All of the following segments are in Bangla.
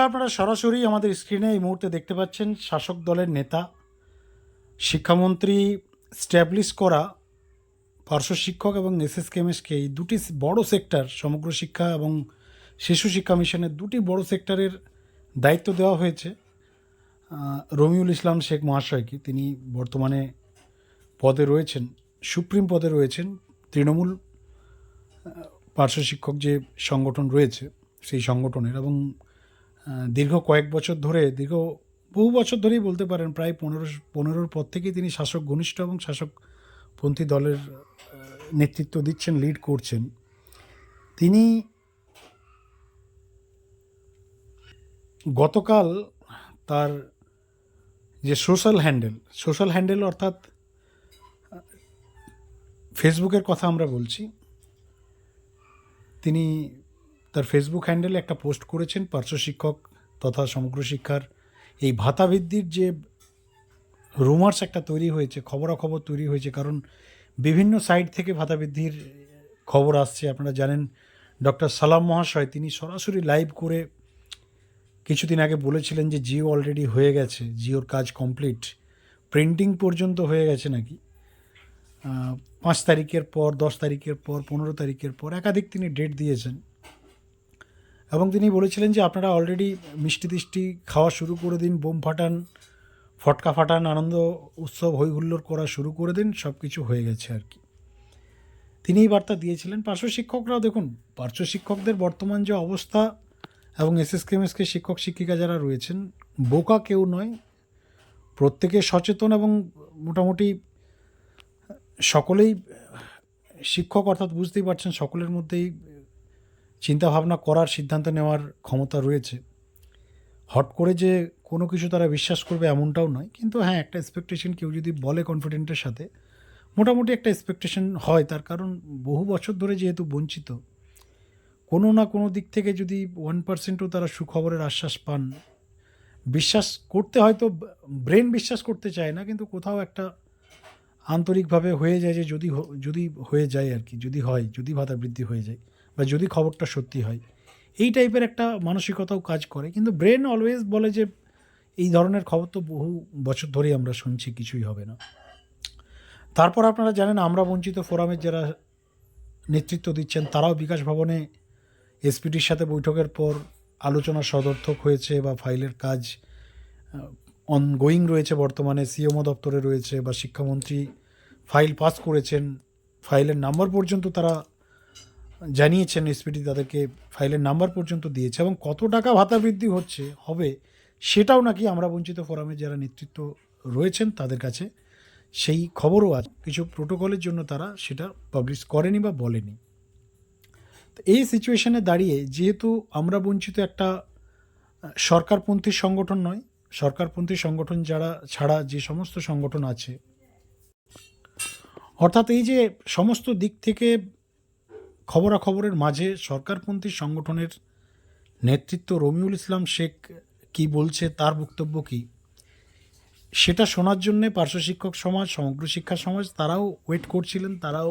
বন্ধুরা আপনারা সরাসরি আমাদের স্ক্রিনে এই মুহূর্তে দেখতে পাচ্ছেন শাসক দলের নেতা, শিক্ষামন্ত্রী স্ট্যাবলিশ করা পার্শ্ব শিক্ষক এবং এসএসকেএমএসকে এই দুটি বড় সেক্টর সমগ্র শিক্ষা এবং শিশু শিক্ষা মিশনের দুটি বড় সেক্টরের দায়িত্ব দেওয়া হয়েছে। রমিউল ইসলাম শেখ মহাশয়কে তিনি বর্তমানে পদে রয়েছেন, সুপ্রিম পদে রয়েছেন। তৃণমূল পার্শ্ব শিক্ষক যে সংগঠন রয়েছে, সেই সংগঠনের এবং দীর্ঘ কয়েক বছর ধরে, দীর্ঘ বহু বছর ধরেই বলতে পারেন, প্রায় পনেরো, পনেরোর পর থেকেই তিনি শাসক ঘনিষ্ঠ এবং শাসকপন্থী দলের নেতৃত্ব দিচ্ছেন লিড করছেন। তিনি গতকাল তার যে সোশ্যাল হ্যান্ডেল সোশ্যাল হ্যান্ডেল অর্থাৎ ফেসবুকের কথা আমরা বলছি, তিনি তার ফেসবুক হ্যান্ডেলে একটা পোস্ট করেছেন পার্শ্ব শিক্ষক তথা সমগ্র শিক্ষার। এই ভাতা বৃদ্ধির যে রুমার্স একটা তৈরি হয়েছে, খবরাখবর তৈরি হয়েছে, কারণ বিভিন্ন সাইট থেকে ভাতা বৃদ্ধির খবর আসছে। আপনারা জানেন ডক্টর সালাম মহাশয়, তিনি সরাসরি লাইভ করে কিছুদিন আগে বলেছিলেন যে জিও অলরেডি হয়ে গেছে, জিওর কাজ কমপ্লিট প্রিন্টিং পর্যন্ত হয়ে গেছে নাকি? পাঁচ তারিখের পর, দশ তারিখের পর, পনেরো তারিখের পর, একাধিক তিনি ডেট দিয়েছেন। এবং তিনি বলেছিলেন যে আপনারা অলরেডি মিষ্টি তিষ্টি খাওয়া শুরু করে দিন, বোম ফাটান, ফটকা ফাটান, আনন্দ উৎসব হই হুল্লোড় করা শুরু করে দিন সব কিছু হয়ে গেছে আর কি। তিনি এই বার্তা দিয়েছিলেন। পার্শ্ব শিক্ষকরাও দেখুন, পার্শ্ব শিক্ষকদের বর্তমান যে অবস্থা এবং এসএসকেএমএসকে শিক্ষক, শিক্ষিকা যারা রয়েছেন, বোকা কেউ নয়। প্রত্যেকে সচেতন এবং মোটামুটি সকলেই শিক্ষক অর্থাৎ বুঝতেই পারছেন সকলের মধ্যেই চিন্তা ভাবনা করার সিদ্ধান্ত নেওয়ার ক্ষমতা রয়েছে। হট করে যে কোনো কিছু তারা বিশ্বাস করবে এমনটাও নয়, কিন্তু হ্যাঁ একটা এক্সপেকটেশন কেউ যদি বলে কনফিডেন্টের সাথে, মোটামুটি একটা এক্সপেকটেশন হয় তার কারণ বহু বছর ধরে যেহেতু বঞ্চিত, কোনো না কোনো দিক থেকে যদি ওয়ান পার্সেন্টও তারা সুখবরের আশ্বাস পান, বিশ্বাস করতে হয়তো ব্রেন বিশ্বাস করতে চায় না, কিন্তু কোথাও একটা আন্তরিকভাবে হয়ে যায় যে যদি যদি হয়ে যায় আর কি, যদি হয়, যদি ভাতা বৃদ্ধি হয়ে যায়। বা যদি খবরটা সত্যি হয়। এই টাইপের একটা মানসিকতাও কাজ করে। কিন্তু ব্রেন অলওয়েজ বলে যে, এই ধরনের খবর তো বহু বছর ধরেই আমরা শুনছি, কিছুই হবে না। তারপর আপনারা জানেন, আমরা বঞ্চিত ফোরামের যারা নেতৃত্ব দিচ্ছেন, তারাও বিকাশ ভবনে এসপিটির সাথে বৈঠকের পর আলোচনা সদর্থক হয়েছে বা ফাইলের কাজ অনগোয়িং রয়েছে বর্তমানে সিএমও দপ্তরে রয়েছে বা শিক্ষামন্ত্রী ফাইল পাস করেছেন, ফাইলের নাম্বার পর্যন্ত তারা জানিয়েছেন এসপিটি তাদেরকে ফাইলের নাম্বার পর্যন্ত দিয়েছে এবং কত টাকা ভাতা বৃদ্ধি হচ্ছে, হবে সেটাও নাকি আমরা বঞ্চিত ফোরামের যারা নেতৃত্ব রয়েছেন তাদের কাছে সেই খবরও আছে। কিছু প্রোটোকলের জন্য তারা সেটা পাবলিশ করেনি বা বলেনি। তো এই সিচুয়েশনে দাঁড়িয়ে যেহেতু আমরা বঞ্চিত একটা সরকারপন্থী সংগঠন নয়, সরকারপন্থী সংগঠন যারা ছাড়া যে সমস্ত সংগঠন আছে, অর্থাৎ এই যে সমস্ত দিক থেকে খবরাখবরের মাঝে সরকারপন্থী সংগঠনের নেতৃত্ব রমিউল ইসলাম শেখ কি বলছে, তার বক্তব্য কি? সেটা শোনার জন্যে পার্শ্ব শিক্ষক সমাজ, সমগ্র শিক্ষা সমাজ, তারাও ওয়েট করছিলেন, তারাও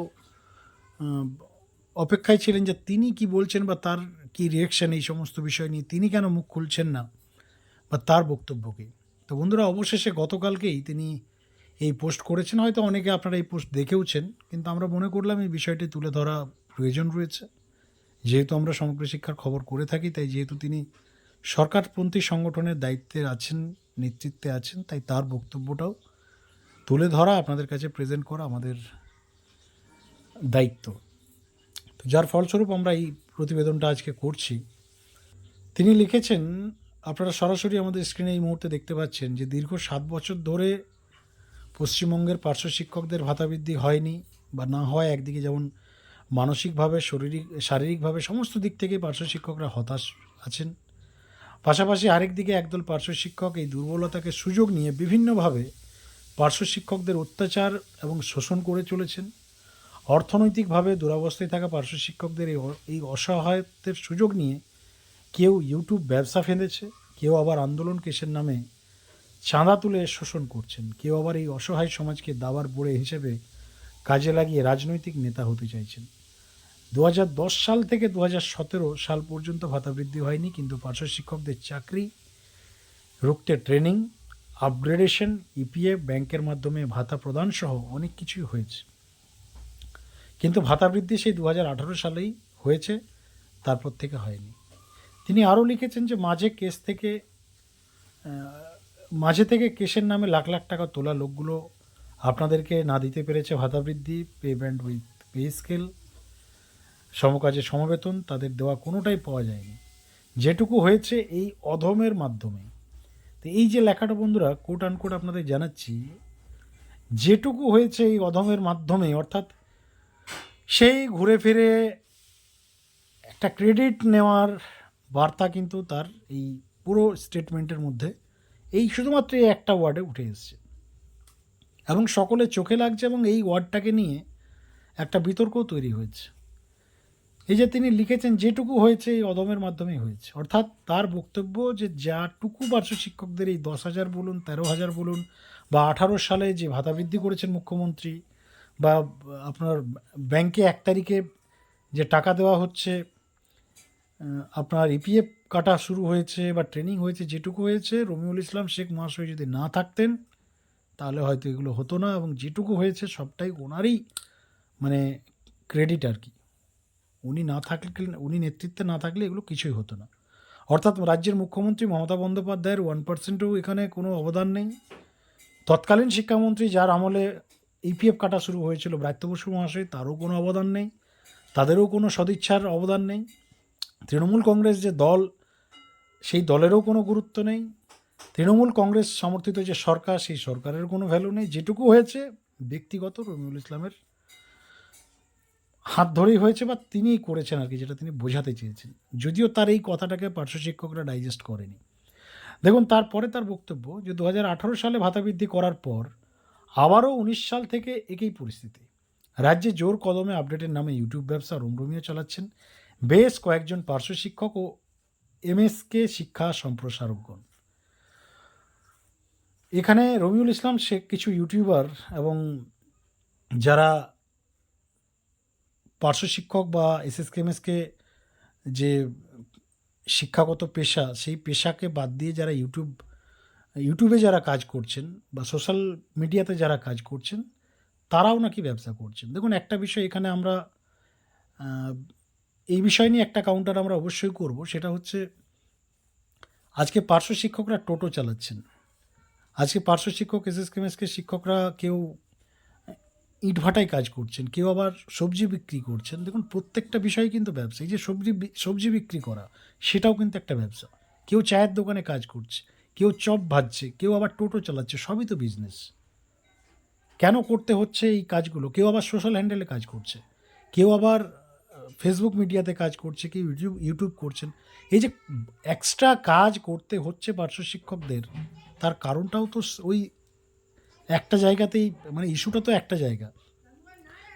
অপেক্ষায় ছিলেন যে তিনি কি বলছেন বা তার কি রিয়েকশন এই সমস্ত বিষয় নিয়ে, তিনি কেন মুখ খুলছেন না বা তার বক্তব্য কি? তো বন্ধুরা, অবশেষে গতকালকেই তিনি এই পোস্ট করেছেন, হয়তো অনেকে আপনারা এই পোস্ট দেখেওছেন, কিন্তু আমরা মনে করলাম এই বিষয়টি তুলে ধরা প্রয়োজন রয়েছে। যেহেতু আমরা সমগ্র শিক্ষার খবর করে থাকি, তাই যেহেতু তিনি সরকারপন্থী সংগঠনের দায়িত্বে আছেন, নেতৃত্বে আছেন, তাই তার বক্তব্যটাও তুলে ধরা, আপনাদের কাছে প্রেজেন্ট করা আমাদের দায়িত্ব। তো যার ফলস্বরূপ আমরা এই প্রতিবেদনটা আজকে করছি। তিনি লিখেছেন, আপনারা সরাসরি আমাদের স্ক্রিনে এই মুহূর্তে দেখতে পাচ্ছেন যে দীর্ঘ সাত বছর ধরে পশ্চিমবঙ্গের পার্শ্ব শিক্ষকদের ভাতা বৃদ্ধি হয়নি বা না হয় একদিকে যেমন মানসিকভাবে, শারীরিক, শারীরিকভাবে সমস্ত দিক থেকে পার্শ্ব শিক্ষকরা হতাশ আছেন। পাশাপাশি আরেক দিকে একদল পার্শ্ব শিক্ষক এই দুর্বলতাকে সুযোগ নিয়ে বিভিন্নভাবে পার্শ্ব শিক্ষকদের অত্যাচার এবং শোষণ করে চলেছেন। অর্থনৈতিকভাবে দুরাবস্থায় থাকা পার্শ্ব শিক্ষকদের এই এই অসহায়ত্বের সুযোগ নিয়ে কেউ ইউটিউব ব্যবসা ফেঁদেছে, কেউ আবার আন্দোলন কেসের নামে চাঁদা তুলে শোষণ করছেন, কেউ আবার এই অসহায় সমাজকে দাবার বড়ে হিসেবে কাজে লাগিয়ে রাজনৈতিক নেতা হতে চাইছেন। দু হাজার দশ সাল থেকে দু হাজার সতেরো সাল পর্যন্ত ভাতা বৃদ্ধি হয়নি, কিন্তু পার্শ্ব শিক্ষকদের চাকরি, রুখতে ট্রেনিং আপগ্রেডেশন ইপিএফ ব্যাংকের মাধ্যমে ভাতা প্রদান সহ অনেক কিছুই হয়েছে। কিন্তু ভাতা বৃদ্ধি সেই দু হাজার আঠারো সালেই হয়েছে, তারপর থেকে হয়নি। তিনি আরও লিখেছেন যে মাঝে কেস থেকে মাঝে থেকে কেসের নামে লাখ লাখ টাকা তোলা লোকগুলো আপনাদেরকে না দিতে পেরেছে ভাতা বৃদ্ধি পেমেন্ট উইথ পে স্কেল সমকাজে সমবেতন, তাদের দেওয়া কোনোটাই পাওয়া যায়নি। যেটুকু হয়েছে এই অধমের মাধ্যমে। তো এই যে লেখাটা বন্ধুরা কোট আনকোট আপনাদের জানাচ্ছি, যেটুকু হয়েছে এই অধমের মাধ্যমে, অর্থাৎ সেই ঘুরে ফিরে একটা ক্রেডিট নেওয়ার বার্তা কিন্তু তার এই পুরো স্টেটমেন্টের মধ্যে এই শুধুমাত্র এই একটা ওয়ার্ডে উঠে এসেছে। এবং সকলে চোখে লাগছে এবং এই ওয়ার্ডটাকে নিয়ে একটা বিতর্কও তৈরি হয়েছে। এই যে তিনি লিখেছেন, যেটুকু হয়েছে এই অদমের মাধ্যমেই হয়েছে। অর্থাৎ তার বক্তব্য যে যাটুকু পার্শ্ব শিক্ষকদের এই দশ হাজার বলুন, তেরো হাজার বলুন, বা আঠারো সালে যে ভাতা বৃদ্ধি করেছেন মুখ্যমন্ত্রী, বা আপনার ব্যাংকে এক তারিখে যে টাকা দেওয়া হচ্ছে আপনার ইপিএফ কাটা শুরু হয়েছে বা ট্রেনিং হয়েছে, যেটুকু হয়েছে, রমিউল ইসলাম শেখ মহাশয় যদি না থাকতেন, তাহলে হয়তো এগুলো হতো না, এবং যেটুকু হয়েছে সবটাই ওনারই মানে ক্রেডিট আর কি। উনি না থাকলে, উনি নেতৃত্বে না থাকলে এগুলো কিছুই হতো না। অর্থাৎ রাজ্যের মুখ্যমন্ত্রী মমতা বন্দ্যোপাধ্যায়ের ওয়ান পার্সেন্টও এখানে কোনো অবদান নেই। তৎকালীন শিক্ষামন্ত্রী যার আমলে ইপিএফ কাটা শুরু হয়েছিল ব্রাত্য বসু মহাশয়, তারও কোনো অবদান নেই, তাদেরও কোনো সদিচ্ছার অবদান নেই। তৃণমূল কংগ্রেস যে দল, সেই দলেরও কোনো গুরুত্ব নেই। তৃণমূল কংগ্রেস সমর্থিত যে সরকার, সেই সরকারের কোনো ভ্যালু নেই। যেটুকু হয়েছে, ব্যক্তিগত রমিউল ইসলামের হাত ধরেই হয়েছে বা তিনিই করেছেন আর কি, যেটা তিনি বোঝাতে চেয়েছেন। যদিও তার এই কথাটাকে পার্শ্ব শিক্ষকরা ডাইজেস্ট করেনি। দেখুন, তারপরে তার বক্তব্য যে দু হাজার আঠারো সালে ভাতা বৃদ্ধি করার পর আবারও উনিশ সাল থেকে একই পরিস্থিতি। রাজ্যে জোর কদমে আপডেটের নামে ইউটিউব ব্যবসা রমরমিয়ে চালাচ্ছেন বেশ কয়েকজন পার্শ্ব শিক্ষক ও এমএসকে শিক্ষা সম্প্রসারকগণ। এখানে রবিউল ইসলাম শেখ কিছু ইউটিউবার এবং যারা পার্শ্ব শিক্ষক বা এসএসকেএমএসকে যে শিক্ষাগত পেশা, সেই পেশাকে বাদ দিয়ে যারা ইউটিউব, ইউটিউবে যারা কাজ করছেন বা সোশ্যাল মিডিয়াতে যারা কাজ করছেন, তারাও নাকি ব্যবসা করছেন। দেখুন, একটা বিষয় এখানে আমরা এই বিষয় নিয়ে একটা কাউন্টার আমরা অবশ্যই করব, সেটা হচ্ছে আজকে পার্শ্ব শিক্ষকরা টোটো চালাচ্ছেন। আজকে পার্শ্ব শিক্ষক এস এসএসকেএমএসকে শিক্ষকরা কেউ ইটভাটায় কাজ করছেন, কেউ আবার সবজি বিক্রি করছেন। দেখুন, প্রত্যেকটা বিষয় কিন্তু ব্যবসা। এই যে সবজি সবজি বিক্রি করা, সেটাও কিন্তু একটা ব্যবসা। কেউ চায়ের দোকানে কাজ করছে, কেউ চপ ভাজছে, কেউ আবার টোটো চালাচ্ছে, সবই তো বিজনেস কেন করতে হচ্ছে এই কাজগুলো? কেউ আবার সোশ্যাল হ্যান্ডেলে কাজ করছে, কেউ আবার ফেসবুক মিডিয়াতে কাজ করছে, কেউ ইউটিউব ইউটিউব করছেন। এই যে এক্সট্রা কাজ করতে হচ্ছে পার্শ্ব শিক্ষকদের, তার কারণটাও তো ওই একটা জায়গাতেই মানে ইস্যুটা তো একটা জায়গা।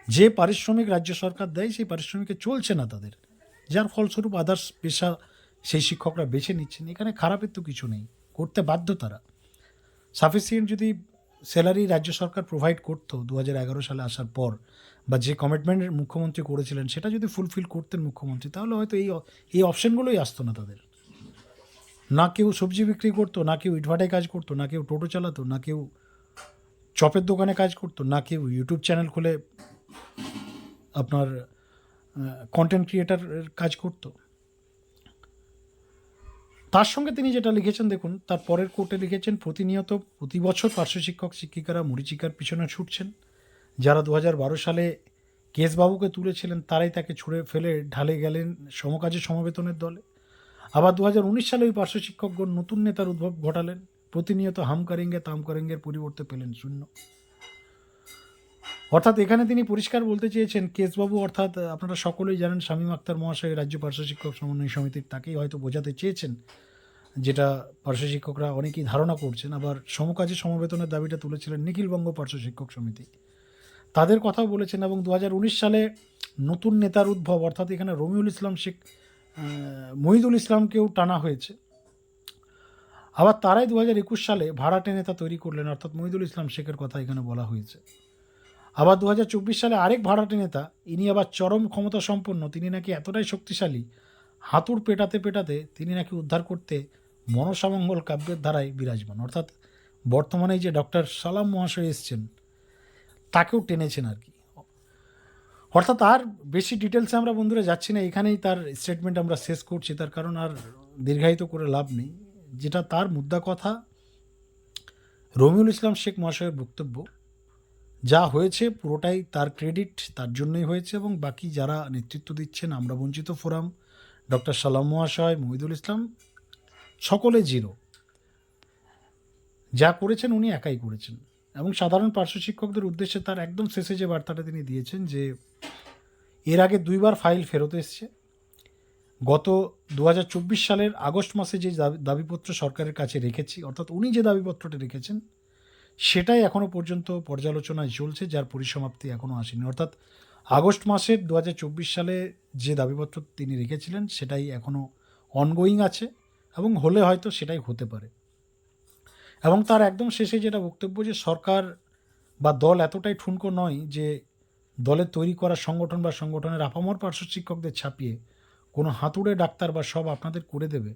যে পারিশ্রমিক রাজ্য সরকার দেয়, সেই পারিশ্রমিকে চলছে না তাদের। যার ফলস্বরূপ আদার্স পেশা সেই শিক্ষকরা বেছে নিচ্ছেন। এখানে খারাপের তো কিছু নেই। করতে বাধ্য তারা। সাফিসিয়েন্ট যদি স্যালারি রাজ্য সরকার প্রোভাইড করতো দু এগারো সালে আসার পর, বা যে কমিটমেন্ট মুখ্যমন্ত্রী করেছিলেন, সেটা যদি ফুলফিল করতেন মুখ্যমন্ত্রী, তাহলে হয়তো এই এই অপশনগুলোই আসতো না তাদের। না কেউ সবজি বিক্রি করতো, না কেউ ইটভাটায় কাজ করতো, না কেউ টোটো চালাতো, না কেউ চপের দোকানে কাজ করতো না কেউ ইউটিউব চ্যানেল খুলে আপনার কন্টেন্ট ক্রিয়েটারের কাজ করতো? তার সঙ্গে তিনি যেটা লিখেছেন, দেখুন, তার পরের কোর্টে লিখেছেন, প্রতিনিয়ত প্রতি বছর পার্শ্ব শিক্ষক, শিক্ষিকারা মরিচিকার পিছনে ছুটছেন। যারা দু সালে কেসবাবুকে তুলেছিলেন, তারাই তাকে ছুঁড়ে ফেলে ঢালে গেলেন সমকাজে সমবেতনের দলে। আবার দু হাজার উনিশ সালে ওই পার্শ্ব শিক্ষকগণ নতুন নেতার উদ্ভব ঘটালেন। প্রতিনিয়ত হামকারিঙ্গে তামকারিঙ্গের পরিবর্তে পেলেন শূন্য। অর্থাৎ এখানে তিনি পরিষ্কার বলতে চেয়েছেন কেসবাবু অর্থাৎ আপনারা সকলেই জানেন শামীম আক্তার মহাশয় রাজ্য পার্শ্ব শিক্ষক সমন্বয় সমিতির, তাকেই হয়তো বোঝাতে চেয়েছেন, যেটা পার্শ্ব শিক্ষকরা অনেকেই ধারণা করছেন। আবার সমকাজে সমবেতনের দাবিটা তুলেছিলেন নিখিলবঙ্গ পার্শ্ব শিক্ষক সমিতি। তাদের কথাও বলেছেন এবং দু হাজার উনিশ সালে নতুন নেতার উদ্ভব, অর্থাৎ এখানে রমিউল ইসলাম শেখ মহিদুল ইসলামকেও টানা হয়েছে। আবার তারাই দু হাজার একুশ সালে ভাড়াটে নেতা তৈরি করলেন, অর্থাৎ মহিদুল ইসলাম শেখের কথা এখানে বলা হয়েছে। আবার দু হাজার চব্বিশ সালে আরেক ভাড়াটে নেতা ইনি আবার চরম ক্ষমতা সম্পন্ন, তিনি নাকি এতটাই শক্তিশালী, হাতুড় পেটাতে পেটাতে তিনি নাকি উদ্ধার করতে মনসামঙ্গল কাব্যের ধারায় বিরাজমান। অর্থাৎ বর্তমানে যে ডক্টর সালাম মহাশয় এসছেন, তাকেও টেনেছেন আর কি। অর্থাৎ আর বেশি ডিটেলসে আমরা বন্ধুরা যাচ্ছি না, এখানেই তার স্টেটমেন্ট আমরা শেষ করছি, তার কারণ আর দীর্ঘায়িত করে লাভ নেই। যেটা তার মুদ্রা কথা, রমিউল ইসলাম শেখ মহাশয়ের বক্তব্য, যা হয়েছে পুরোটাই তার ক্রেডিট, তার জন্যই হয়েছে এবং বাকি যারা নেতৃত্ব দিচ্ছেন, আমরা বঞ্চিত ফোরাম, ডক্টর সালাম মহাশয়, মহিদুল ইসলাম, সকলে জিরো। যা করেছেন উনি একাই করেছেন এবং সাধারণ পার্শ্ব শিক্ষকদের উদ্দেশ্যে তার একদম শেষে যে বার্তাটা তিনি দিয়েছেন যে, এর আগে দুইবার ফাইল ফেরত এসছে গত দু হাজার চব্বিশ সালের আগস্ট মাসে যে দাবি- দাবিপত্র সরকারের কাছে রেখেছি, অর্থাৎ উনি যে দাবিপত্রটা রেখেছেন, সেটাই এখনও পর্যন্ত পর্যালোচনায় চলছে, যার পরিসমাপ্তি এখনও আসেনি। অর্থাৎ আগস্ট মাসের দু হাজার চব্বিশ সালে যে দাবিপত্র তিনি রেখেছিলেন, সেটাই এখনও অনগোয়িং আছে এবং হলে হয়তো সেটাই হতে পারে। এবং তার একদম শেষে যেটা বক্তব্য যে সরকার বা দল এতটাই ঠুনকো নয় যে দলের তৈরি করা সংগঠন বা সংগঠনের আপামর পার্শ্ব শিক্ষকদের ছাপিয়ে কোনো হাতুড়ে ডাক্তার বা সব আপনাদের করে দেবে।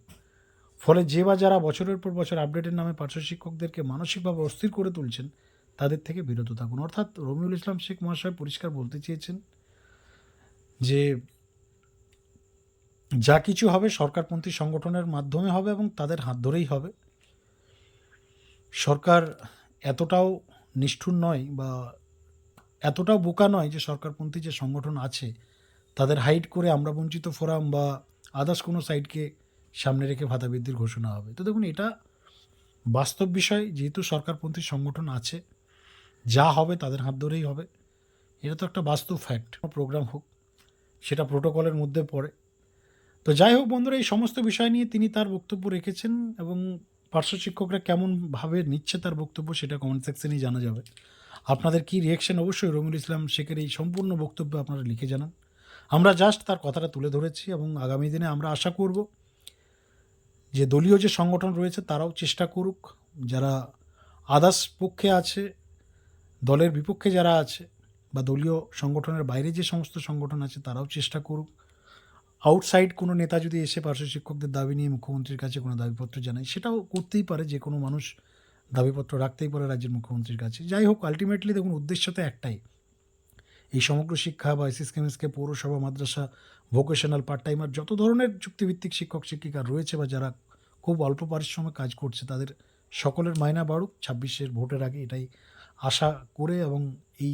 ফলে যে বা যারা বছরের পর বছর আপডেটের নামে পার্শ্ব শিক্ষকদেরকে মানসিকভাবে অস্থির করে তুলছেন, তাদের থেকে বিরত থাকুন। অর্থাৎ রমিউল ইসলাম শেখ মহাশয় পরিষ্কার বলতে চেয়েছেন যে, যা কিছু হবে সরকারপন্থী সংগঠনের মাধ্যমে হবে এবং তাদের হাত ধরেই হবে। সরকার এতটাও নিষ্ঠুর নয় বা এতটাও বোকা নয় যে সরকারপন্থী যে সংগঠন আছে তাদের হাইড করে আমরা বঞ্চিত ফোরাম বা আদার্স কোনো সাইটকে সামনে রেখে ভাতা বৃদ্ধির ঘোষণা হবে। তো দেখুন, এটা বাস্তব বিষয়, যেহেতু সরকারপন্থী সংগঠন আছে, যা হবে তাদের হাত ধরেই হবে। এটা তো একটা বাস্তব ফ্যাক্ট প্রোগ্রাম হোক, সেটা প্রোটোকলের মধ্যে পড়ে। তো যাই হোক বন্ধুরা, এই সমস্ত বিষয় নিয়ে তিনি তার বক্তব্য রেখেছেন এবং পার্শ্ব শিক্ষকরা কেমনভাবে নিচ্ছে তার বক্তব্য সেটা কমেন্ট সেকশনেই জানা যাবে। আপনাদের কি রিয়েকশন অবশ্যই রমিউল ইসলাম শেখের এই সম্পূর্ণ বক্তব্য আপনারা লিখে জানান। আমরা জাস্ট তার কথাটা তুলে ধরেছি এবং আগামী দিনে আমরা আশা করব যে দলীয় যে সংগঠন রয়েছে তারাও চেষ্টা করুক, যারা আদার্স পক্ষে আছে, দলের বিপক্ষে যারা আছে বা দলীয় সংগঠনের বাইরে যে সমস্ত সংগঠন আছে তারাও চেষ্টা করুক। আউটসাইড কোনো নেতা যদি এসে পার্শ্ব শিক্ষকদের দাবি নিয়ে মুখ্যমন্ত্রীর কাছে কোনো দাবিপত্র জানায়, সেটাও করতেই পারে, যে কোনো মানুষ দাবিপত্র রাখতেই পারে রাজ্যের মুখ্যমন্ত্রীর কাছে। যাই হোক আলটিমেটলি দেখুন, উদ্দেশ্য তো একটাই এই সমগ্র শিক্ষা বা এসএস কেমিসকে পৌরসভা, মাদ্রাসা ভোকেশনাল পার্ট টাইমার যত ধরনের চুক্তিভিত্তিক শিক্ষক, শিক্ষিকা রয়েছে বা যারা খুব অল্প পারিশ্রমে কাজ করছে, তাদের সকলের মায়না বাড়ুক। ছাব্বিশের ভোটের আগে এটাই আশা করে এবং এই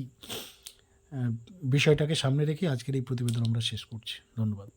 বিষয়টাকে সামনে রেখে আজকের এই প্রতিবেদন আমরা শেষ করছি। ধন্যবাদ।